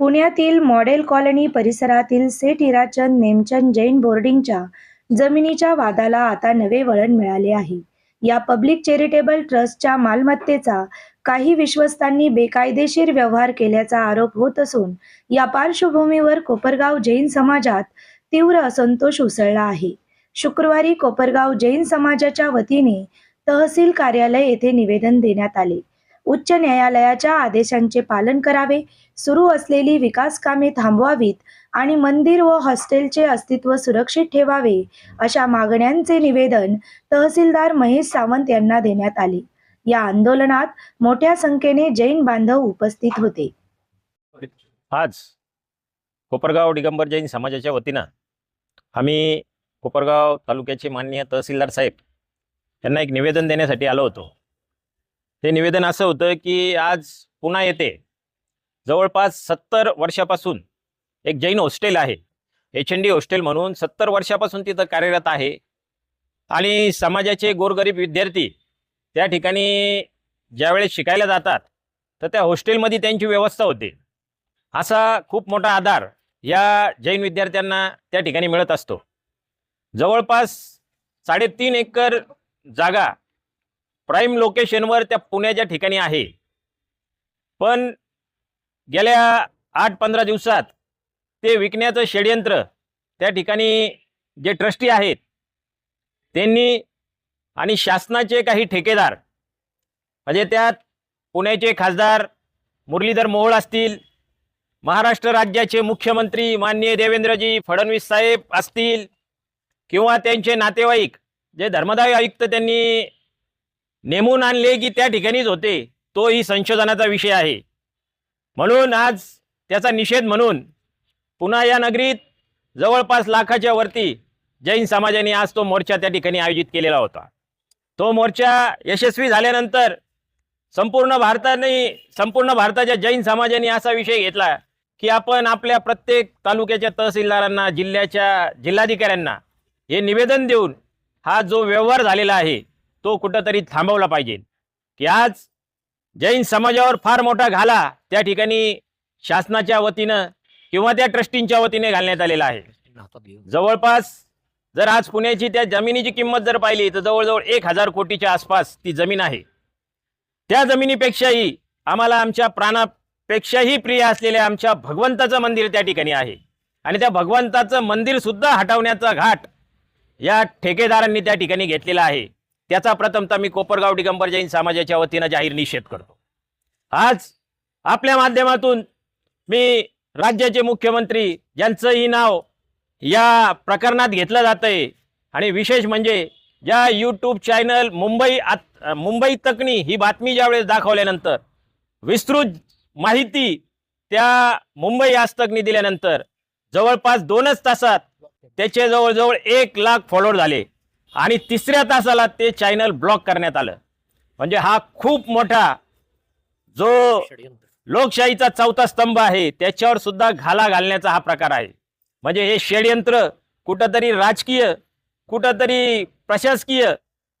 पुण्यातील model colony परिसरातील सेठ हिराचंद नेमचंद जैन बोर्डिंगच्या जमिनीच्या वादाला आता नवे वळण मिळाले आहे. या पब्लिक चॅरिटेबल ट्रस्टच्या मालमत्तेचा काही विश्वस्तांनी बेकायदेशीर व्यवहार केल्याचा आरोप होत असून या पार्श्वभूमीवर कोपरगाव जैन समाजात तीव्र असंतोष उसळला आहे. शुक्रवारी कोपरगाव जैन समाजाच्या वतीने तहसील कार्यालय येथे निवेदन देण्यात आले. उच्च न्यायालयाच्या आदेशांचे पालन करावे. सुरू असलेली विकास कामे थांबवावीत आणि मंदिर व हॉस्टेलचे अस्तित्व सुरक्षित ठेवावे अशा मागण्यांचे निवेदन तहसीलदार महेश सावंत यांना देण्यात आले. या आंदोलनात मोठ्या संख्येने जैन बांधव उपस्थित होते. आज कोपरगाव दिगंबर जैन समाजाच्या वतीनं आम्ही कोपरगाव तालुक्याचे माननीय तहसीलदार साहेब यांना एक निवेदन देण्यासाठी आलो होतो. ते निवेदन असं होतं की आज पुन्हा येते. जवळपास सत्तर वर्षापासून एक जैन हॉस्टेल आहे. एच एन डी हॉस्टेल म्हणून सत्तर वर्षापासून तिथं कार्यरत आहे. आणि समाजाचे गोरगरीब विद्यार्थी त्या ठिकाणी ज्यावेळेस शिकायला जातात तर त्या हॉस्टेलमध्ये त्यांची व्यवस्था होते. असा खूप मोठा आधार या जैन विद्यार्थ्यांना त्या ठिकाणी मिळत असतो. जवळपास साडेतीन एकर जागा प्राईम लोकेशनवर त्या पुण्याच्या ठिकाणी आहे. पण गेल्या आठ पंधरा दिवसात ते विकण्याचं षडयंत्र त्या ठिकाणी जे ट्रस्टी आहेत त्यांनी आणि शासनाचे काही ठेकेदार म्हणजे त्यात पुण्याचे खासदार मुरलीधर मोहोळ असतील महाराष्ट्र राज्याचे मुख्यमंत्री माननीय देवेंद्रजी फडणवीस साहेब असतील किंवा त्यांचे नातेवाईक जे धर्मदाय आयुक्त त्यांनी नेमून आणले की त्या ठिकाणीच होते तोही संशोधनाचा विषय आहे. म्हणून आज त्याचा निषेध म्हणून पुन्हा या नगरीत जवळपास लाखाच्या वरती जैन समाजाने आज तो मोर्चा त्या ठिकाणी आयोजित केलेला होता. तो मोर्चा यशस्वी झाल्यानंतर संपूर्ण भारताने संपूर्ण भारताच्या जैन समाजाने असा विषय घेतला की आपण आपल्या प्रत्येक तालुक्याच्या तहसीलदारांना जिल्ह्याच्या जिल्हाधिकाऱ्यांना हे निवेदन देऊन हा जो व्यवहार झालेला आहे तो कुठंतरी थांबवला पाहिजे. की आज जैन समाजावर फार मोठा घाला त्या ठिकाणी शासनाच्या वतीनं किंवा त्या ट्रस्टींच्या वतीने घालण्यात आलेला आहे. जवळपास जर आज पुण्याची त्या जमिनीची किंमत जर पाहिली तर जवळजवळ एक हजार कोटीच्या आसपास ती जमीन आहे. त्या जमिनीपेक्षाही आम्हाला आमच्या प्राणापेक्षाही प्रिय असलेल्या आमच्या भगवंताचं मंदिर त्या ठिकाणी आहे. आणि त्या भगवंताचं मंदिर सुद्धा हटवण्याचा घाट या ठेकेदारांनी त्या ठिकाणी घेतलेला आहे. त्याचा प्रथमतः मी कोपरगाव दिगंबर जैन समाजाच्या वतीनं जाहीर निषेध करतो. आज आपल्या माध्यमातून मी राज्याचे मुख्यमंत्री यांचंही नाव या प्रकरणात घेतलं जातंय आणि विशेष म्हणजे ज्या यूट्यूब चॅनल मुंबई आत मुंबई तकनी ही बातमी ज्यावेळेस दाखवल्यानंतर विस्तृत माहिती त्या मुंबई आजतकनी दिल्यानंतर जवळपास दोनच तासात त्याचे जवळजवळ एक लाख फॉलोअर झाले. आणि तिसऱ्या तासाला ते चॅनल ब्लॉक करण्यात आलं. म्हणजे हा खूप मोठा जो लोकशाहीचा चौथा स्तंभ आहे त्याच्यावर सुद्धा घाला घालण्याचा हा प्रकार आहे. म्हणजे हे षडयंत्र कुठंतरी राजकीय कुठंतरी प्रशासकीय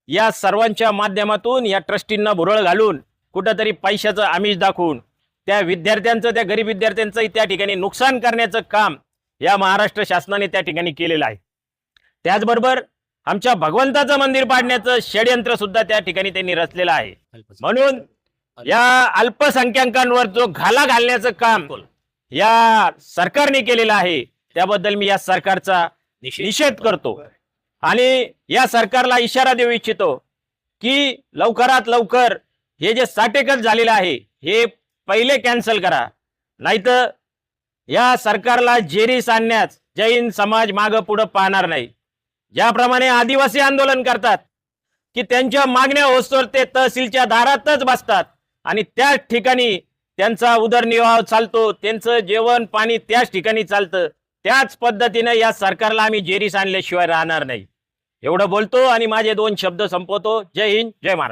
या सर्वांच्या माध्यमातून या ट्रस्टींना भुरळ घालून कुठंतरी पैशाचं आमिष दाखवून त्या विद्यार्थ्यांचं त्या गरीब विद्यार्थ्यांचंही त्या ठिकाणी नुकसान करण्याचं काम या महाराष्ट्र शासनाने त्या ठिकाणी केलेलं आहे. त्याचबरोबर आमच्या भगवंताचं मंदिर पाडण्याचं षडयंत्र सुद्धा त्या ठिकाणी त्यांनी रचलेलं आहे. म्हणून या अल्पसंख्याकांवर जो घाला घालण्याचं काम या सरकारने केलेलं आहे त्याबद्दल मी या सरकारचा निषेध करतो. आणि या सरकारला इशारा देऊ इच्छितो की लवकरात लवकर हे जे साठेकत झालेलं आहे हे पहिले कॅन्सल करा. नाहीतर या सरकारला जेरीस आणण्यास जैन समाज मागं पुढं पाहणार नाही. ज्याप्रमाणे आदिवासी आंदोलन करतात की त्यांच्या मागण्या होस्तोर ते तहसीलच्या दारातच बसतात. आणि त्याच ठिकाणी त्यांचा उदरनिर्वाह चालतो त्यांचं जेवण पाणी त्याच ठिकाणी चालतं. त्याच पद्धतीनं या सरकारला आम्ही जेरीस आणल्याशिवाय राहणार नाही. एवढं बोलतो आणि माझे दोन शब्द संपवतो. जय हिंद जय महाराष्ट्र.